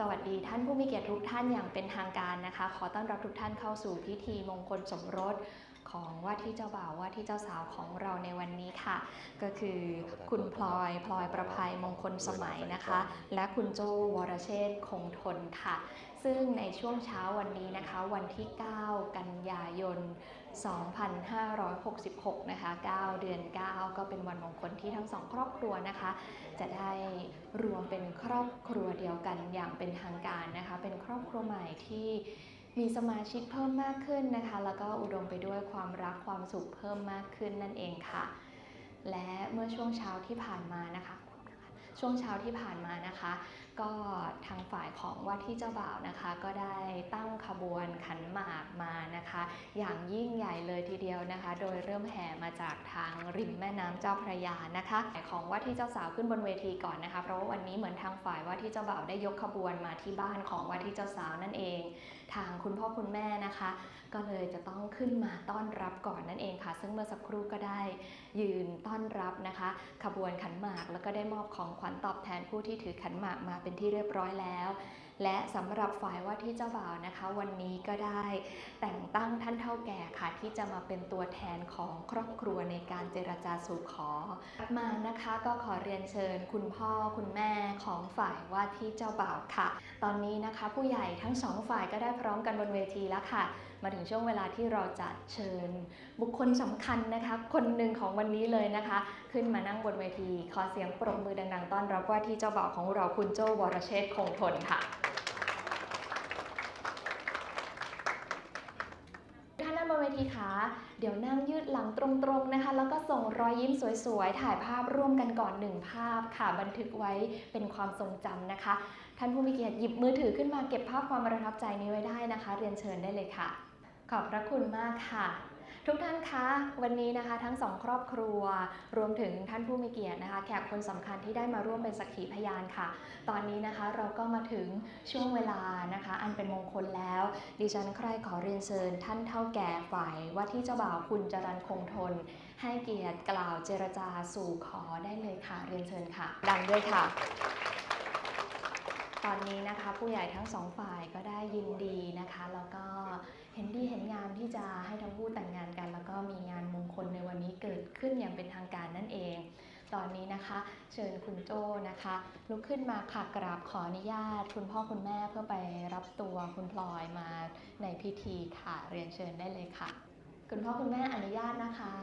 สวัสดีท่านผู้มีเกียรติทุกท่านอย่างเป็นทางการนะคะ ขอต้อนรับทุกท่านเข้าสู่พิธีมงคลสมรสของว่าที่เจ้าบ่าวว่าที่เจ้าสาวของเราในวันนี้ค่ะ ก็คือคุณพลอยพลอยประภัยมงคลสมัยนะคะ และคุณโจวรเชษคงทนค่ะ ซึ่งในช่วงเช้าวันนี้นะคะ วันที่ 9 กันยายน 2566 นะคะ 9 เดือน 9 ก็เป็นวันมงคลที่ทั้งสองครอบครัวนะคะ จะได้รวมเป็นครอบครัวเดียวกันอย่างเป็นทางการนะคะ เป็นครอบครัวใหม่ที่มีสมาชิกเพิ่มมากขึ้นนะคะ แล้วก็อุดมไปด้วยความรักความสุขเพิ่มมากขึ้นนั่นเองค่ะ และเมื่อช่วงเช้าที่ผ่านมานะคะ ช่วงเช้าที่ผ่านมานะคะ ก็ทางฝ่ายของว่าที่เจ้าบ่าวนะคะ ก็ได้ตั้งขบวนขันหมากมานะคะ อย่างยิ่งใหญ่เลยทีเดียวนะคะ โดยเริ่มแห่มาจากทางริมแม่น้ำเจ้าพระยานะคะฝ่ายของว่าที่เจ้าสาวขึ้นบนเวทีก่อนนะคะ เพราะว่าวันนี้เหมือนทางฝ่ายว่าที่เจ้าบ่าวได้ยกขบวนมาที่บ้านของว่าที่เจ้าสาวนั่นเองทางคุณพ่อคุณแม่นะคะ ก็เลยจะต้องขึ้นมาต้อนรับก่อนนั่นเองค่ะ ซึ่งเมื่อสักครู่ก็ได้ยืนต้อนรับนะคะ ขบวนขันหมากแล้วก็ได้มอบของขวัญตอบแทนผู้ที่ถือขันหมากมาเป็นที่เรียบร้อยแล้วและสำหรับฝ่ายว่าที่เจ้าบ่าวนะคะ วันนี้ก็ได้แต่งตั้งท่านเท่าแก่ค่ะ ที่จะมาเป็นตัวแทนของครอบครัวในการเจรจาสู่ขอมานะคะก็ขอเรียนเชิญ คุณพ่อคุณแม่ของฝ่ายว่าที่เจ้าบ่าวค่ะ ตอนนี้นะคะ ผู้ใหญ่ทั้งสองฝ่ายก็ได้พร้อมกันบนเวทีแล้วค่ะ มาถึงช่วงเวลาที่เราจะเชิญ บุคคลสำคัญนะคะ คนหนึ่งของวันนี้เลยนะคะ ขึ้นมานั่งบนเวที ขอเสียงปรบมือดัง ๆ ต้อนรับว่าที่เจ้าบ่าวของเราคุณโจวรเชษฐ์คงทนค่ะ ท่า นเวทีคะเดี๋ยวนั่งยืดหลังตรงๆนะคะ แล้วก็ส่งรอยยิ้มสวยๆ ถ่ายภาพร่วมกันก่อนหนึ่งภาพค่ะ บันทึกไว้เป็นความทรงจำนะคะ ท่านผู้มีเกียรติหยิบมือถือขึ้นมาเก็บภาพความประทับใจนี้ไว้ได้นะคะ เรียนเชิญได้เลยค่ะ ขอบพระคุณมากค่ะ ทุกท่านคะวันนี้นะคะทั้งสองครอบครัว รวมถึงท่านผู้มีเกียรตินะคะ แขกคนสำคัญที่ได้มาร่วมเป็นสักขีพยานค่ะ ตอนนี้นะคะเราก็มาถึงช่วงเวลานะคะ อันเป็นมงคลแล้ว ดิฉันใครขอเรียนเชิญท่านเท่าแก่ฝ่ายว่าที่เจ้าบ่าวคุณจรันคงทน ให้เกียรติกล่าวเจรจาสู่ขอได้เลยค่ะเรียนเชิญค่ะ ดังด้วยค่ะ ตอนนี้นะคะผู้ใหญ่ทั้งสองฝ่ายก็ได้ยินดีนะคะ แล้วก็เห็นดีเห็นงามที่จะให้ทั้งคู่แต่งงานกัน แล้วก็มีงานมงคลในวันนี้เกิดขึ้นอย่างเป็นทางการนั่นเอง ตอนนี้นะคะ เชิญคุณโจนะคะ ลุกขึ้นมาค่ะกราบขออนุญาต คุณพ่อคุณแม่เพื่อไปรับตัวคุณพลอยมาในพิธีค่ะเรียนเชิญได้เลยค่ะ คุณพ่อคุณแม่อนุญาตนะคะ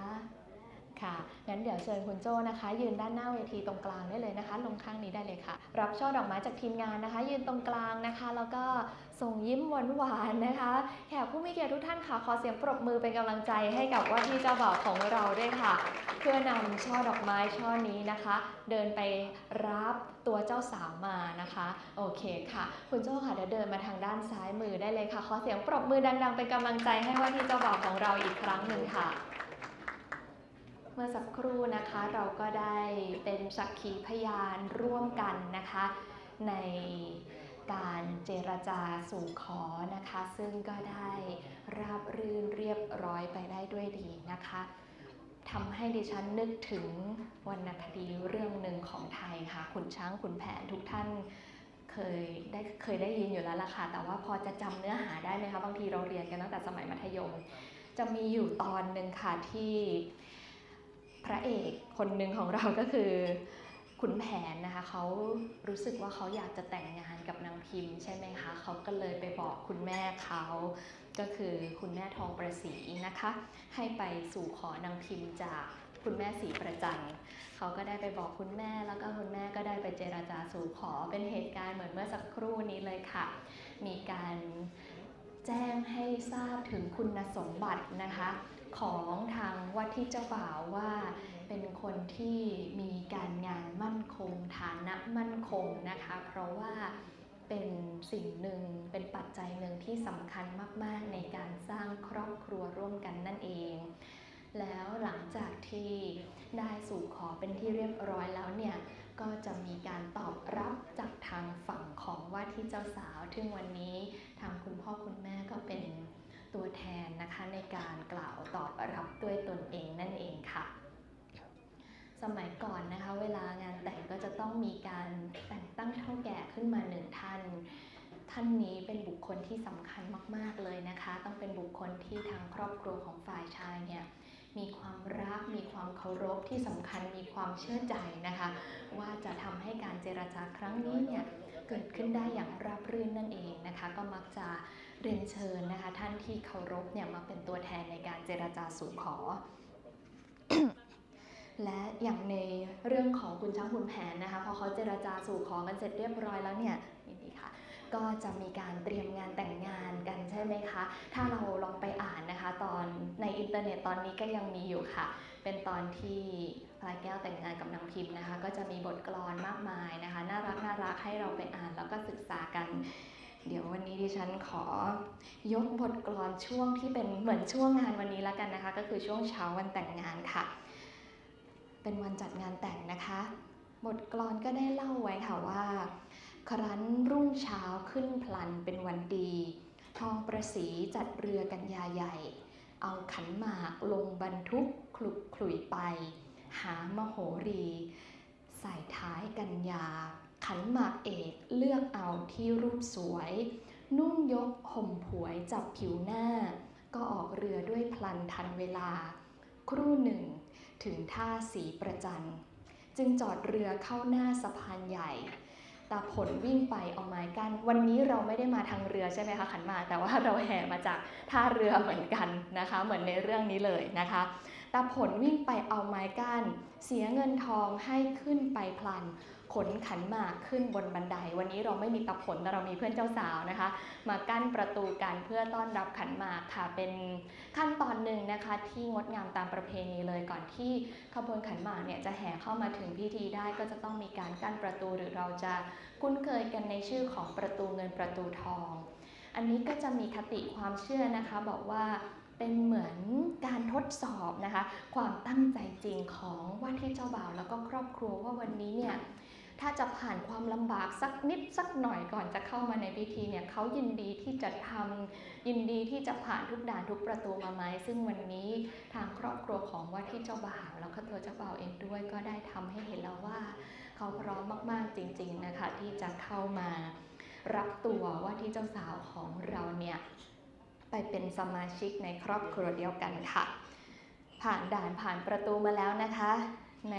ค่ะ งั้นเดี๋ยวเชิญคุณโจนะคะ ยืนด้านหน้าเวทีตรงกลางได้เลยนะคะ ลงข้างนี้ได้เลยค่ะ รับช่อดอกไม้จากทีมงานนะคะ ยืนตรงกลางนะคะ แล้วก็ส่งยิ้มหวานๆนะคะ แขกผู้มีเกียรติทุกท่านค่ะ ขอเสียงปรบมือเป็นกำลังใจให้กับว่าที่เจ้าบ่าวของเราด้วยค่ะ เพื่อนำช่อดอกไม้ช่อนี้นะคะ เดินไปรับตัวเจ้าสาวมานะคะ โอเคค่ะ คุณโจ้ค่ะเดี๋ยวเดินมาทางด้านซ้ายมือได้เลยค่ะ ขอเสียงปรบมือดัง ๆ เป็นกำลังใจให้ว่าที่เจ้าบ่าวของเราอีกครั้งหนึ่งค่ะ เมื่อสักครู่นะคะเราก็ได้เป็นสักขีพยานร่วมกันนะคะ ในการเจรจาสู่ขอนะคะ ซึ่งก็ได้ราบรื่นเรียบร้อยไปได้ด้วยดีนะคะทำให้ดิฉันนึกถึงวรรณคดีเรื่องหนึ่งของไทยค่ะขุนช้างขุนแผนทุกท่านเคยได้เคยได้ยินอยู่แล้วล่ะค่ะ แต่ว่าพอจะจำเนื้อหาได้ไหมคะบางทีเราเรียนกันตั้งแต่สมัยมัธยม จะมีอยู่ตอนหนึ่งค่ะที่ พระเอกคนหนึ่งของเราก็คือขุนแผนนะคะเขารู้สึกว่าเขาอยากจะแต่งงานกับนางพิมพ์ใช่ไหมคะเขาก็เลยไปบอกคุณแม่เขาก็คือคุณแม่ทองประศรีนะคะ ให้ไปสู่ขอนางพิมพ์จากคุณแม่ศรีประจันเขาก็ได้ไปบอกคุณแม่แล้วก็คุณแม่ก็ได้ไปเจราจาสู่ขอเป็นเหตุการณ์เหมือนเมื่อสักครู่นี้เลยค่ะ มีการแจ้งให้ทราบถึงคุณสมบัตินะคะ ของทางว่าที่เจ้าบ่าวว่าเป็นคนที่มีการงานมั่นคงฐานะมั่นคงนะคะ เพราะว่าเป็นสิ่งหนึ่งเป็นปัจจัยหนึ่งที่สำคัญมาก ๆ ในการสร้างครอบครัวร่วมกันนั่นเอง แล้วหลังจากที่ได้สู่ขอเป็นที่เรียบร้อยแล้วเนี่ยก็จะมีการตอบรับจากทางฝั่งของว่าที่เจ้าสาวถึงวันนี้ทางคุณพ่อคุณแม่ก็เป็น ตัวแทนนะคะในการกล่าวตอบรับด้วยตนเองนั่นเองค่ะ สมัยก่อนนะคะ เวลางานแต่งก็จะต้องมีการแต่งตั้งเท่าแก่ขึ้นมาหนึ่งท่านท่านนี้เป็นบุคคลที่สำคัญมาก ๆ เลยนะคะ ต้องเป็นบุคคลที่ทางครอบครัวของฝ่ายชายเนี่ยมีความรัก มีความเคารพที่สำคัญ มีความเชื่อใจนะคะ ว่าจะทำให้การเจรจาครั้งนี้เนี่ยเกิดขึ้นได้อย่างราบรื่นนั่นเองนะคะ ก็มักจะ เรียนเชิญนะคะ ท่านที่เคารพเนี่ยมาเป็นตัวแทนในการเจรจาสู่ขอ และอย่างในเรื่องของคุณช้างคุณแผนนะคะพอเขาเจรจาสู่ขอกันเสร็จเรียบร้อยแล้วเนี่ยนี่ค่ะก็จะมีการเตรียมงานแต่งงานกันใช่ไหมคะ ถ้าเราลองไปอ่านนะคะ ตอนในอินเทอร์เน็ตตอนนี้ก็ยังมีอยู่ค่ะ เป็นตอนที่พลายแก้วแต่งงานกับนางพิมพ์นะคะ ก็จะมีบทกลอนมากมายนะคะ น่ารักน่ารักให้เราไปอ่านแล้วก็ศึกษากัน เดี๋ยววันนี้ดิฉันขอยกบทกลอนช่วงที่เป็นเหมือนช่วงงานวันนี้แล้วกันนะคะ ก็คือช่วงเช้าวันแต่งงานค่ะ เป็นวันจัดงานแต่งนะคะ บทกลอนก็ได้เล่าไว้ค่ะว่า ครั้นรุ่งเช้าขึ้นพลันเป็นวันดี ทองประสีจัดเรือกันยาใหญ่ เอาขันหมากลงบรรทุกคลุกขลุยไป หามโหรี ใส่ท้ายกันยา ขันหมากเอกเลือกเอาที่รูปสวย นุ่งยกห่มผวยจับผิวหน้า ก็ออกเรือด้วยพลันทันเวลา ครู่หนึ่ง ถึงท่าสีประจัน จึงจอดเรือเข้าหน้าสะพานใหญ่ตาผลวิ่งไปเอาไม้กั้นวันนี้เราไม่ได้มาทางเรือใช่ไหมคะขันหมากแต่ว่าเราแห่มาจากท่าเรือเหมือนกันนะคะ เหมือนในเรื่องนี้เลยนะคะตาผลวิ่งไปเอาไม้กั้นเสียเงินทองให้ขึ้นไปพลัน ขนขันหมากขึ้นบนบันได วันนี้เราไม่มีตาผลแต่เรามีเพื่อนเจ้าสาวนะคะ มากั้นประตูกันเพื่อต้อนรับขันหมากค่ะเป็นขั้นตอนหนึ่งนะคะที่งดงามตามประเพณีเลยก่อนที่ขบวนขันหมากเนี่ยจะแห่เข้ามาถึงพิธีได้ก็จะต้องมีการกั้นประตูหรือเราจะคุ้นเคยกันในชื่อของประตูเงินประตูทอง อันนี้ก็จะมีคติความเชื่อนะคะ บอกว่าเป็นเหมือนการทดสอบนะคะ ความตั้งใจจริงของว่าที่เจ้าบ่าวแล้วก็ครอบครัวว่าวันนี้เนี่ย ถ้าจะผ่านความลำบากสักนิดสักหน่อยก่อนจะเข้ามาในพิธีเนี่ยเขายินดีที่จะทำยินดีที่จะผ่านทุกด่านทุกประตูมาไหมซึ่งวันนี้ทางครอบครัวของว่าที่เจ้าบ่าวแล้วก็ตัวเจ้าบ่าวเองด้วยก็ได้ทำให้เห็นแล้วว่า เขาพร้อมมากๆจริง ๆนะคะ ที่จะเข้ามารับตัวว่าที่เจ้าสาวของเราเนี่ยไปเป็นสมาชิกในครอบครัวเดียวกันค่ะ ผ่านด่านผ่านประตูมาแล้วนะคะ ใน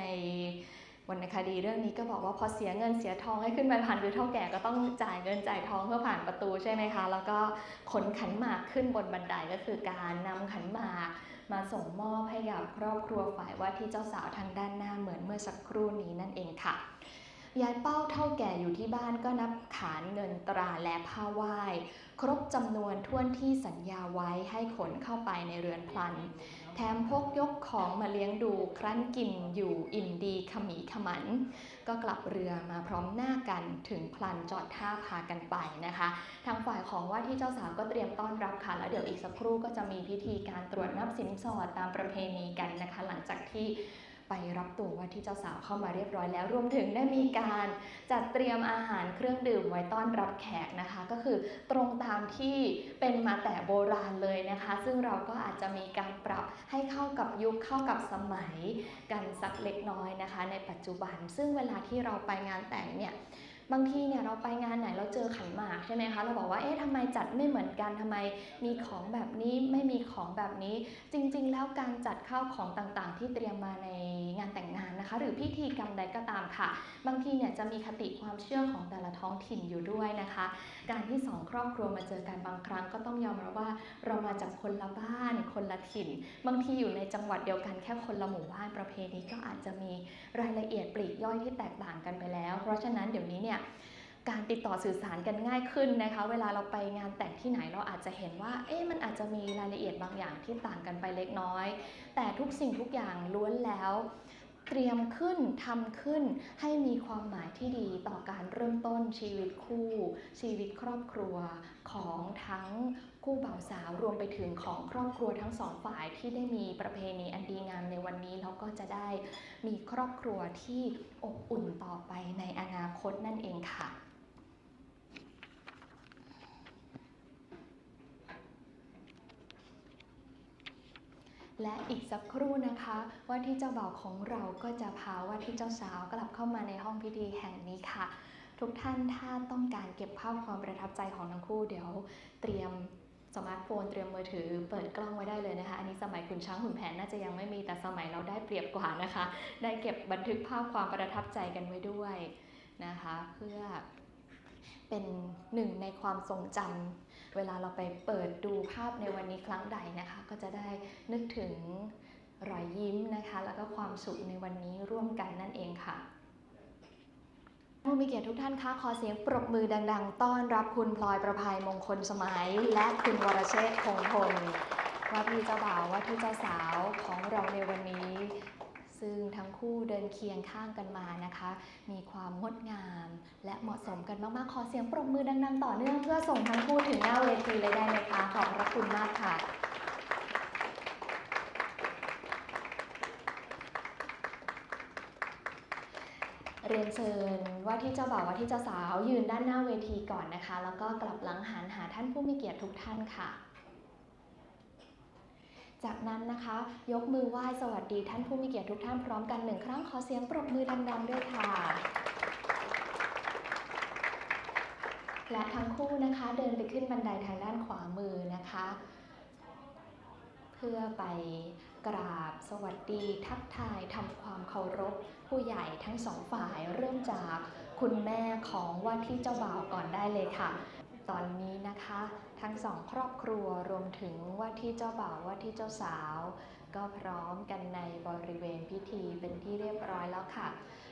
รรณคดีเรื่องนี้ก็บอกว่าพอเสียเงินเสียทองให้ขึ้นไปผ่านคือเท่าแก่ก็ต้องจ่ายเงินจ่ายทองเพื่อผ่านประตูใช่ไหมคะ แล้วก็ขนขันหมากขึ้นบนบันไดก็คือการนำขันหมากมาส่งมอบให้กับครอบครัวฝ่ายว่าที่เจ้าสาวทางด้านหน้าเหมือนเมื่อสักครู่นี้นั่นเองค่ะยายเป้าเท่าแก่อยู่ที่บ้านก็นับขานเงินตราและผ้าไหว้ ครบจำนวนท่วนที่สัญญาไว้ให้ขนเข้าไปในเรือนพลัน แถมพกยกของมาเลี้ยงดูครั้นกินอยู่อิ่มดีขมีขมัน ก็กลับเรือมาพร้อมหน้ากันถึงพลันจอดท่าพากันไปนะคะ ทางฝ่ายของว่าที่เจ้าสาวก็เตรียมต้อนรับค่ะแล้วเดี๋ยวอีกสักครู่ก็จะมีพิธีการตรวจนับสินสอดตามประเพณีกันนะคะ หลังจากที่ ไปรับตัวว่าที่เจ้าสาวเข้ามาเรียบร้อยแล้วรวมถึงได้มีการจัดเตรียมอาหารเครื่องดื่มไว้ต้อนรับแขกนะคะ ก็คือตรงตามที่เป็นมาแต่โบราณเลยนะคะ ซึ่งเราก็อาจจะมีการปรับให้เข้ากับยุคเข้ากับสมัยกันสักเล็กน้อยนะคะ ในปัจจุบัน ซึ่งเวลาที่เราไปงานแต่งเนี่ย บางทีเนี่ยเราไปงานไหนเราเจอขันหมากใช่ไหมคะเราบอกว่าเอ๊ะทำไมจัดไม่เหมือนกันทำไมมีของแบบนี้ไม่มีของแบบนี้ จริง ๆ แล้วการจัดข้าวของต่างๆ ที่เตรียมมาในงานแต่งงานนะคะ หรือพิธีกรรมใดก็ตามค่ะ บางทีเนี่ยจะมีคติความเชื่อของแต่ละท้องถิ่นอยู่ด้วยนะคะ การที่สองครอบครัวมาเจอกันบางครั้งก็ต้องยอมรับว่าเรามาจากคนละบ้าน คนละถิ่น บางทีอยู่ในจังหวัดเดียวกันแค่คนละหมู่บ้านประเพณีก็อาจจะมีรายละเอียดปลีกย่อยที่แตกต่างกันไปแล้ว เพราะฉะนั้นเดี๋ยวนี้เนี่ย การติดต่อสื่อสารกันง่ายขึ้นนะคะ เวลาเราไปงานแต่งที่ไหนเราอาจจะเห็นว่า เอ๊ะมันอาจจะมีรายละเอียดบางอย่างที่ต่างกันไปเล็กน้อย แต่ทุกสิ่งทุกอย่างล้วนแล้ว เตรียมขึ้นทำขึ้น ให้มีความหมายที่ดีต่อการเริ่มต้นชีวิตคู่ ชีวิตครอบครัวของทั้งคู่บ่าวสาวรวมไปถึงของครอบครัวทั้งสองฝ่ายที่ได้มีประเพณีอันดีงามในวันนี้แล้วก็จะได้มีครอบครัวที่อบอุ่นต่อไปในอนาคตนั่นเองค่ะ และอีกสักครู่นะคะ ว่าที่เจ้าบ่าวของเราก็จะพาว่าที่เจ้าสาวกลับเข้ามาในห้องพิธีแห่งนี้ค่ะ ทุกท่านถ้าต้องการเก็บภาพความประทับใจของทั้งคู่เดี๋ยวเตรียมสมาร์ทโฟนเตรียมมือถือเปิดกล้องไว้ได้เลยนะคะ อันนี้สมัยคุณช้างหุ่นแผนน่าจะยังไม่มีแต่สมัยเราได้เปรียบกว่านะคะ ได้เก็บบันทึกภาพความประทับใจกันไว้ด้วยนะคะ เพื่อเป็นหนึ่งในความทรงจำ เวลาเราไปเปิดดูภาพในวันนี้ครั้งใดนะคะ ก็จะได้นึกถึงรอยยิ้มนะคะ แล้วก็ความสุขในวันนี้ร่วมกันนั่นเองค่ะผู้มีเกียรติทุกท่านคะขอเสียงปรบมือดัง ๆ ต้อนรับคุณพลอยประภัยมงคลสมัย และคุณวรเชษฐ์คงทนว่าที่เจ้าบ่าวว่าที่เจ้าสาวของเราในวันนี้ ซึ่งทั้งคู่เดินเคียงข้างกันมานะคะ มีความงดงาม และเหมาะสมกันมากๆ ขอเสียงปรบมือดังๆ ต่อเนื่องเพื่อส่งทั้งคู่ถึงหน้าเวทีเลยได้ไหมคะ ขอบพระคุณมากค่ะเรียนเชิญว่าที่เจ้าบ่าวว่าที่เจ้าสาวยืนด้านหน้าเวทีก่อนนะคะ แล้วก็กลับหลังหันหาท่านผู้มีเกียรติทุกท่านค่ะ จากนั้นนะคะ ยกมือไหว้สวัสดีท่านผู้มีเกียรติทุกท่านพร้อมกันหนึ่งครั้งขอเสียงปรบมือดังๆด้วยค่ะ และทั้งคู่นะคะเดินไปขึ้นบันไดทางด้านขวามือนะคะ เพื่อไปกราบสวัสดีทักทายทำความเคารพผู้ใหญ่ทั้งสองฝ่ายเริ่มจากคุณแม่ของว่าที่เจ้าบ่าวก่อนได้เลยค่ะ ตอนนี้นะคะ ทั้งสองครอบครัวรวมถึงว่าที่เจ้าบ่าวว่าที่เจ้าสาว ก็พร้อมกันในบริเวณพิธีเป็นที่เรียบร้อยแล้วค่ะ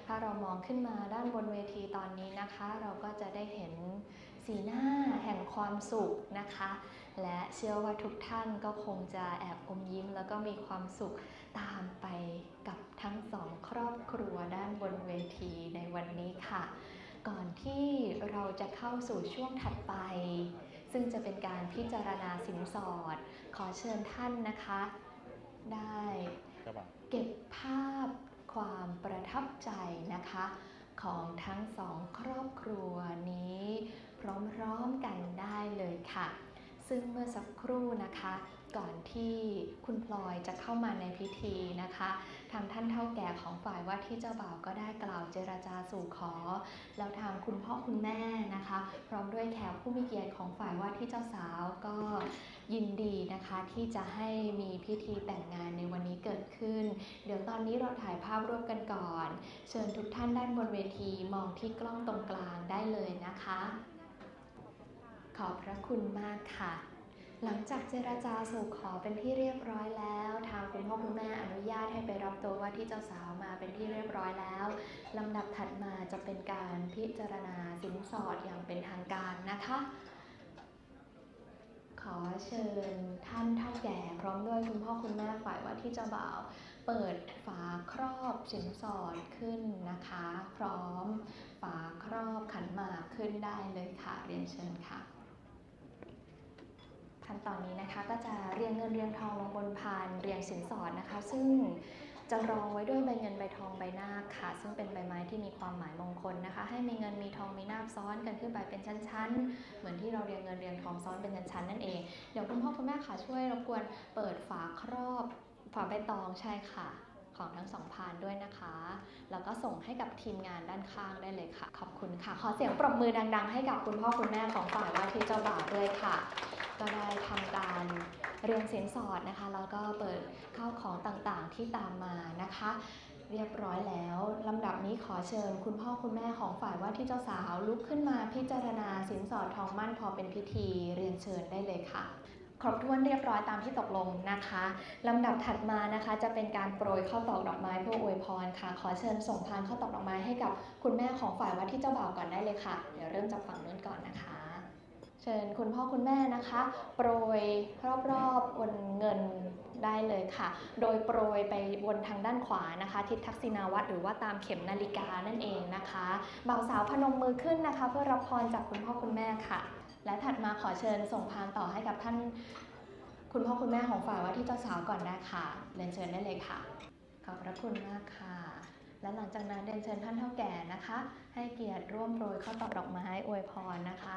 ถ้าเรามองขึ้นมาด้านบนเวทีตอนนี้นะคะ เราก็จะได้เห็นสีหน้าแห่งความสุขนะคะ และเชื่อว่าทุกท่านก็คงจะแอบอมยิ้ม แล้วก็มีความสุขตามไปกับทั้งสองครอบครัวด้านบนเวทีในวันนี้ค่ะ ก่อนที่เราจะเข้าสู่ช่วงถัดไป ซึ่งจะเป็นการพิจารณาสินสอด ขอเชิญท่านนะคะ ได้เก็บภาพความประทับใจนะคะ ของทั้งสองครอบครัวนี้ พร้อมๆกันได้เลยค่ะ ซึ่งเมื่อสักครู่นะคะ ก่อนที่คุณพลอยจะเข้ามาในพิธีนะคะ ทางท่านเท่าแก่ของฝ่ายว่าที่เจ้าบ่าวก็ได้กล่าวเจรจาสู่ขอ แล้วทางคุณพ่อคุณแม่นะคะ พร้อมด้วยแขกผู้มีเกียรติของฝ่ายว่าที่เจ้าสาวก็ยินดีนะคะที่จะให้มีพิธีแต่งงานในวันนี้เกิดขึ้น เดี๋ยวตอนนี้เราถ่ายภาพร่วมกันก่อน เชิญทุกท่านด้านบนเวทีมองที่กล้องตรงกลางได้เลยนะคะ ขอบพระคุณมากค่ะ หลังจากเจราจาสู่ขอเป็นที่เรียบร้อยแล้ว ทางคุณพ่อคุณแม่อนุญาตให้ไปรับตัวว่าที่เจ้าสาวมาเป็นที่เรียบร้อยแล้วลำดับถัดมาจะเป็นการพิจารณาสินสอดอย่างเป็นทางการนะคะ ขอเชิญท่านเท่าแก่ พร้อมด้วยคุณพ่อคุณแม่ฝ่ายว่าที่เจ้าบ่าว เปิดฝาครอบสินสอดขึ้นนะคะ พร้อมฝาครอบขันหมากขึ้นได้เลยค่ะเรียนเชิญค่ะ ขั้นตอนนี้นะคะก็จะเรียงเงินเรียงทองลงบนพานเรียงสินสอดนะคะ ซึ่งจะรองไว้ด้วยใบเงินใบทองใบนาคค่ะ ซึ่งเป็นใบไม้ที่มีความหมายมงคลนะคะ ให้มีเงินมีทองมีนาคซ้อนกันขึ้นไปเป็นชั้น ๆ เหมือนที่เราเรียงเงินเรียงทองซ้อนเป็นชั้นๆนั่นเองเดี๋ยวคุณพ่อคุณแม่ค่ะช่วยรบกวนเปิดฝาครอบฝาใบตองใช่ค่ะ ของทั้งสองพานด้วยนะคะ แล้วก็ส่งให้กับทีมงานด้านข้างได้เลยค่ะ ขอบคุณค่ะ ขอเสียงปรบมือดัง ๆ ให้กับคุณพ่อคุณแม่ของฝ่ายว่าที่เจ้าบ่าวด้วยค่ะ ก็ได้ทำการเรียงสินสอดนะคะ แล้วก็เปิดข้าวของต่างๆที่ตามมานะคะ เรียบร้อยแล้วลำดับนี้ขอเชิญ คุณพ่อคุณแม่ของฝ่ายว่าที่เจ้าสาวลุกขึ้นมาพิจารณาสินสอดทองมั่นพอเป็นพิธีเรียนเชิญได้เลยค่ะ ครบถ้วนเรียบร้อยตามที่ตกลงนะคะลำดับถัดมานะคะจะเป็นการโปรยข้าวตอกดอกไม้เพื่ออวยพรค่ะ ขอเชิญส่งพานข้าวตอกดอกไม้ให้กับคุณแม่ของฝ่ายว่าที่เจ้าบ่าวก่อนได้เลยค่ะ เดี๋ยวเริ่มจากฝั่งนู้นก่อนนะคะ เชิญคุณพ่อคุณแม่นะคะ โปรยรอบๆบนเงินได้เลยค่ะ โดยโปรยไปวนทางด้านขวานะคะ ทิศทักษิณาวัตรหรือว่าตามเข็มนาฬิกานั่นเองนะคะบ่าวสาวพนมมือขึ้นนะคะ เพื่อรับพรจากคุณพ่อคุณแม่ค่ะ และถัดมาขอเชิญส่งพานต่อให้กับท่าน คุณพ่อคุณแม่ของฝ่ายว่าที่เจ้าสาวก่อนได้ค่ะเรียนเชิญได้เลยค่ะ ขอบพระคุณมากค่ะ และหลังจากนั้นเรียนเชิญท่านเท่าแก่นะคะ ให้เกียรติร่วมโปรยข้าวตอกดอกไม้อวยพรนะคะ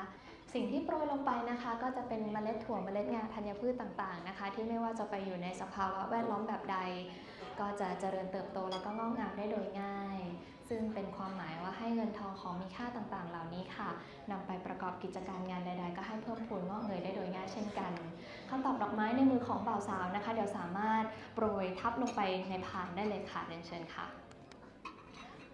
สิ่งที่โปรยลงไปนะคะ ก็จะเป็นเมล็ดถั่วเมล็ดงาธัญพืชต่างๆนะคะ ที่ไม่ว่าจะไปอยู่ในสภาวะแวดล้อมแบบใด ก็จะเจริญเติบโตแล้วก็งอกงามได้โดยง่าย ซึ่งเป็นความหมายว่าให้เงินทองของมีค่าต่างๆ เหล่านี้ค่ะนำไปประกอบกิจการงานใด ๆ ก็ให้เพิ่มพูนงอกเงยได้โดยง่ายเช่นกันคำตอบดอกไม้ในมือของบ่าวสาวนะคะ เดี๋ยวสามารถโปรยทับลงไปในพานได้เลยค่ะเรียนเชิญค่ะ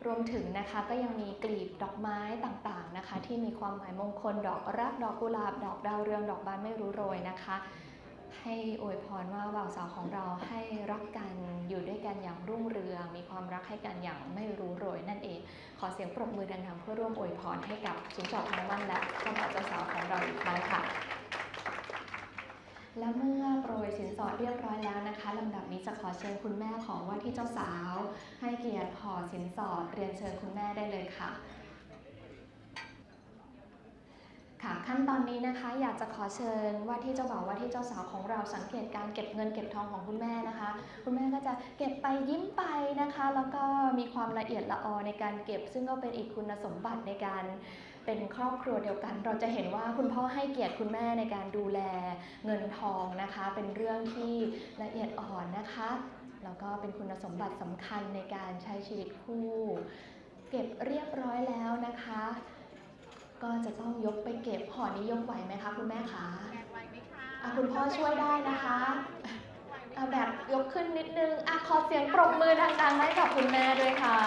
รวมถึงนะคะก็ยังมีกลีบดอกไม้ต่างๆนะคะ ที่มีความหมายมงคลดอกรักดอกกุหลาบ ดอกดาวเรืองดอกบานไม่รู้โรยนะคะ ให้อวยพรว่าบ่าวสาวของเราให้รักกันอยู่ด้วยกันอย่างรุ่งเรือง มีความรักให้กันอย่างไม่รู้โรยนั่นเอง ขอเสียงปรบมือดังๆเพื่อร่วมอวยพรให้กับสินสอดทางมั่นและเจ้าบ่าวเจ้าสาวของเราอีกครั้งค่ะและเมื่อโปรยสินสอดเรียบร้อยแล้วนะคะลำดับนี้จะขอเชิญคุณแม่ของว่าที่เจ้าสาว ให้เกียรติขอสินสอดเรียนเชิญคุณแม่ได้เลยค่ะ ค่ะขั้นตอนนี้นะคะอยากจะขอเชิญว่าที่เจ้าบ่าวว่าที่เจ้าสาวของเราสังเกตการเก็บเงินเก็บทองของคุณแม่นะคะ คุณแม่ก็จะเก็บไปยิ้มไปนะคะ แล้วก็มีความละเอียดละออในการเก็บ ซึ่งก็เป็นอีกคุณสมบัติในการเป็นครอบครัวเดียวกัน เราจะเห็นว่าคุณพ่อให้เกียรติคุณแม่ในการดูแลเงินทองนะคะ เป็นเรื่องที่ละเอียดอ่อนนะคะแล้วก็เป็นคุณสมบัติสำคัญในการใช้ชีวิตคู่ เก็บเรียบร้อยแล้วนะคะ ก็จะต้องยกไปเก็บห่อนี้ยกไหวไหมคะคุณแม่คะแบกไหวไหมคะอะคุณพ่อช่วยได้นะคะอะแบบยกขึ้นนิดนึงอะขอเสียงปรบมือดังๆให้กับคุณแม่ด้วยค่ะ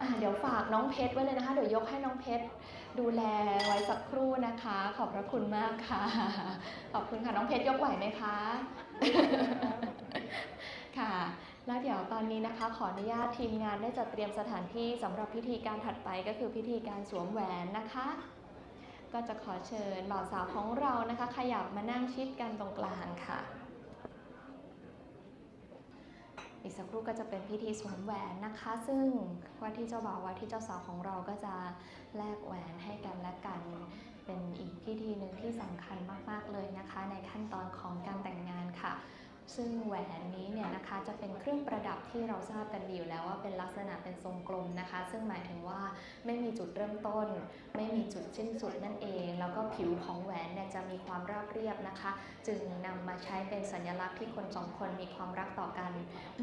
อะ เดี๋ยวฝากน้องเพชรไว้เลยนะคะ เดี๋ยวยกให้น้องเพชรดูแลไว้สักครู่นะคะ ขอบพระคุณมากค่ะ ขอบคุณค่ะน้องเพชรยกไหวไหมคะ ค่ะ แล้วเดี๋ยวตอนนี้นะคะขออนุญาตทีมงานได้จัดเตรียมสถานที่สำหรับพิธีการถัดไปก็คือพิธีการสวมแหวนนะคะ ก็จะขอเชิญบ่าวสาวของเรานะคะ ขยับมานั่งชิดกันตรงกลางค่ะ อีกสักครู่ก็จะเป็นพิธีสวมแหวนนะคะ ซึ่งว่าที่เจ้าบ่าวว่าที่เจ้าสาวของเราก็จะแลกแหวนให้กันและกันเป็นอีกพิธีหนึ่งที่สำคัญมากๆเลยนะคะ ในขั้นตอนของการแต่งงานค่ะ ซึ่งแหวนนี้เนี่ยนะคะจะเป็นเครื่องประดับที่เราทราบกันดีอยู่แล้วว่าเป็นลักษณะเป็นทรงกลมนะคะ ซึ่งหมายถึงว่าไม่มีจุดเริ่มต้น ไม่มีจุดสิ้นสุดนั่นเอง แล้วก็ผิวของแหวนเนี่ยจะมีความราบเรียบนะคะ จึงนำมาใช้เป็นสัญลักษณ์ที่คนสองคนมีความรักต่อกัน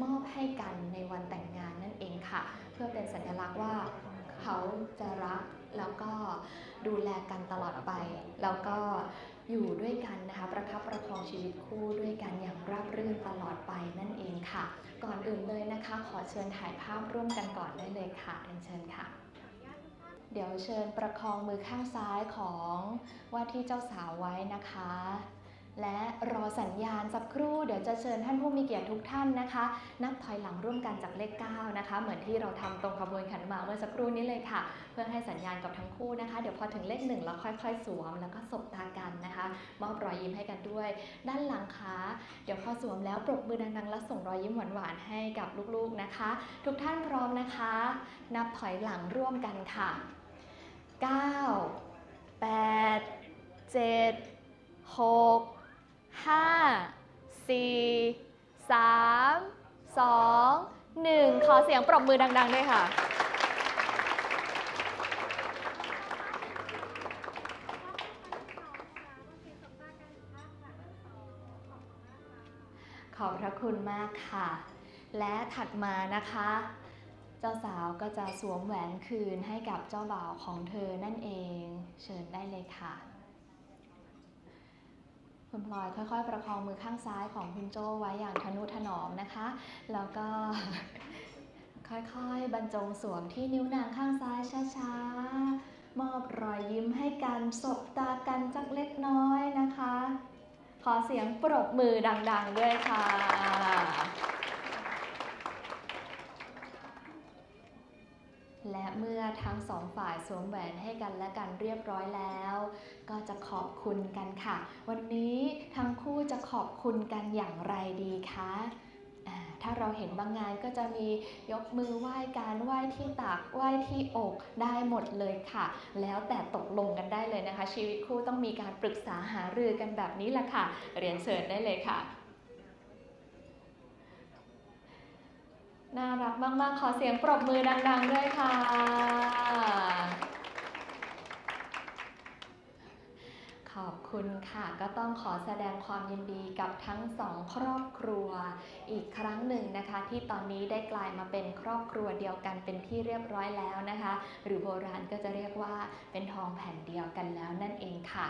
มอบให้กันในวันแต่งงานนั่นเองค่ะ เพื่อเป็นสัญลักษณ์ว่าเขาจะรักแล้วก็ดูแลกันตลอดไป แล้วก็ อยู่ด้วยกันนะคะ ประคับประคองชีวิตคู่ด้วยกันอย่างราบรื่นตลอดไปนั่นเองค่ะ ก่อนอื่นเลยนะคะ ขอเชิญถ่ายภาพร่วมกันก่อนได้เลยค่ะเรียนเชิญค่ะเดี๋ยวเชิญประคองมือข้างซ้ายของว่าที่เจ้าสาวไว้นะคะ และรอสัญญาณสักครู่เดี๋ยวจะเชิญท่านผู้มีเกียรติทุกท่านนะคะ นับถอยหลังร่วมกันจากเลข 9 นะคะ เหมือนที่เราทำตรงขบวนขันหมากเมื่อสักครู่นี้เลยค่ะ เพื่อให้สัญญาณกับทั้งคู่นะคะ เดี๋ยวพอถึงเลขหนึ่งเราค่อย ๆ สวม แล้วก็สบตากันนะคะ มอบรอยยิ้มให้กันด้วย ด้านหลังคะเดี๋ยวพอสวมแล้วปรบมือดังๆ และส่งรอยยิ้มหวานๆให้กับลูกๆนะคะ ทุกท่านพร้อมนะคะ นับถอยหลังร่วมกันค่ะ 9 8 7 6 5 4 3 2 1ขอเสียงปรบมือดัง ๆ ด้วยค่ะ ขอบพระคุณมากค่ะ และถัดมานะคะ เจ้าสาวก็จะสวมแหวนคืนให้กับเจ้าบ่าวของเธอนั่นเอง เชิญได้เลยค่ะ คุณพลอยค่อยๆ ประคองมือข้างซ้ายของคุณโจ้ไว้อย่างทนุถนอมนะคะ แล้วก็ค่อยๆ บรรจงสวมที่นิ้วนางข้างซ้ายช้าๆ มอบรอยยิ้มให้กันสบตากันจักเล็กน้อยนะคะ ขอเสียงปรบมือดังๆด้วยค่ะ และเมื่อทั้งสองฝ่ายสวมแหวนให้กันและกันเรียบร้อยแล้ว ก็จะขอบคุณกันค่ะ วันนี้ทั้งคู่จะขอบคุณกันอย่างไรดีคะถ้าเราเห็นบางงานก็จะมียกมือไหว้การไหว้ที่ตักไหว้ที่อกได้หมดเลยค่ะ แล้วแต่ตกลงกันได้เลยนะคะ ชีวิตคู่ต้องมีการปรึกษาหารือกันแบบนี้แหละค่ะ เรียนเชิญได้เลยค่ะ น่ารักมาก ๆ ขอเสียงปรบมือดัง ๆ ด้วยค่ะ ขอบคุณค่ะ ก็ต้องขอแสดงความยินดีกับทั้งสองครอบครัว อีกครั้งหนึ่งนะคะ ที่ตอนนี้ได้กลายมาเป็นครอบครัวเดียวกันเป็นที่เรียบร้อยแล้วนะคะ หรือโบราณก็จะเรียกว่าเป็นทองแผ่นเดียวกันแล้วนั่นเองค่ะ